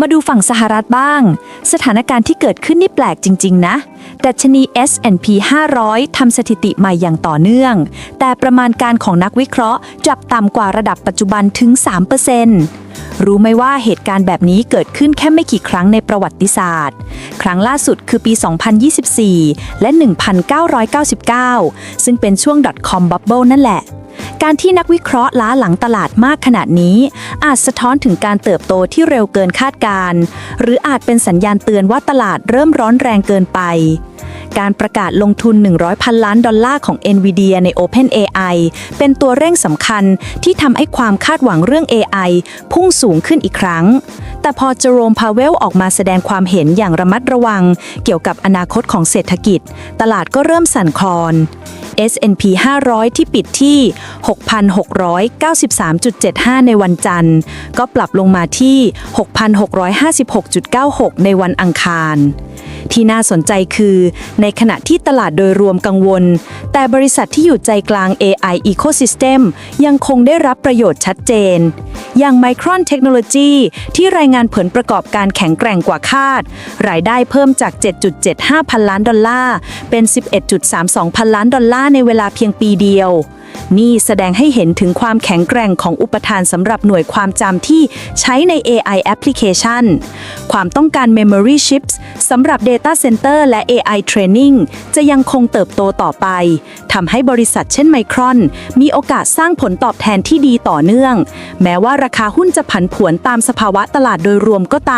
มาดูฝั่งสหรัฐบ้าง สถานการณ์ที่เกิดขึ้นนี่แปลกจริง ๆ นะ ดัชนี S&P 500 ทำสถิติใหม่อย่างต่อเนื่อง แต่ประมาณการของนักวิเคราะห์ จับต่ำกว่าระดับปัจจุบันถึง 3%รู้ไหมว่าเหตุการณ์แบบนี้เกิดขึ้นแค่ไม่กี่ครั้งในประวัติศาสตร์ ครั้งล่าสุดคือปี 2024 และ 1999 ซึ่งเป็นช่วง .com bubble นั่นแหละ การที่นักวิเคราะห์ล้าหลังตลาดมากขนาดนี้ อาจสะท้อนถึงการเติบโตที่เร็วเกินคาดการณ์หรืออาจเป็นสัญญาณเตือนว่าตลาดเริ่มร้อนแรงเกินไป การประกาศลงทุน 100 พันล้านดอลลาร์ของ NVIDIA ใน OpenAI เป็นตัวเร่งสำคัญที่ทำให้ความคาดหวังเรื่อง AI พุ่งสูงขึ้นอีกครั้ง แต่พอเจอโรมพาเวลออกมาแสดงความเห็นอย่างระมัดระวัง เกี่ยวกับอนาคตของเศรษฐกิจ ตลาดก็เริ่มสั่นคลอน S&P 500 ที่ปิดที่ 6,693.75 ในวันจันทร์ ก็ปรับลงมาที่ 6,656.96 ในวันอังคาร ที่น่าสนใจคือ ในขณะที่ตลาดโดยรวมกังวล แต่บริษัทที่อยู่ใจกลาง AI Ecosystem ยังคงได้รับประโยชน์ชัดเจน อย่าง Micron Technology ที่รายงานผลประกอบการแข็งแกร่งกว่าคาด รายได้เพิ่มจาก 7.75 พันล้านดอลลาร์ เป็น 11.32 พันล้านดอลลาร์ในเวลาเพียงปีเดียวนี่แสดงให้เห็นถึงความแข็งแกร่งของอุปทานสำหรับหน่วยความจำที่ใช้ใน AI application ความต้องการ memory chips สำหรับ data center และ AI training จะยังคงเติบโตต่อไป ทำให้บริษัทเช่น Micron มีโอกาสสร้างผลตอบแทนที่ดีต่อเนื่อง แม้ว่าราคาหุ้นจะผันผวนตามสภาวะตลาดโดยรวมก็ตาม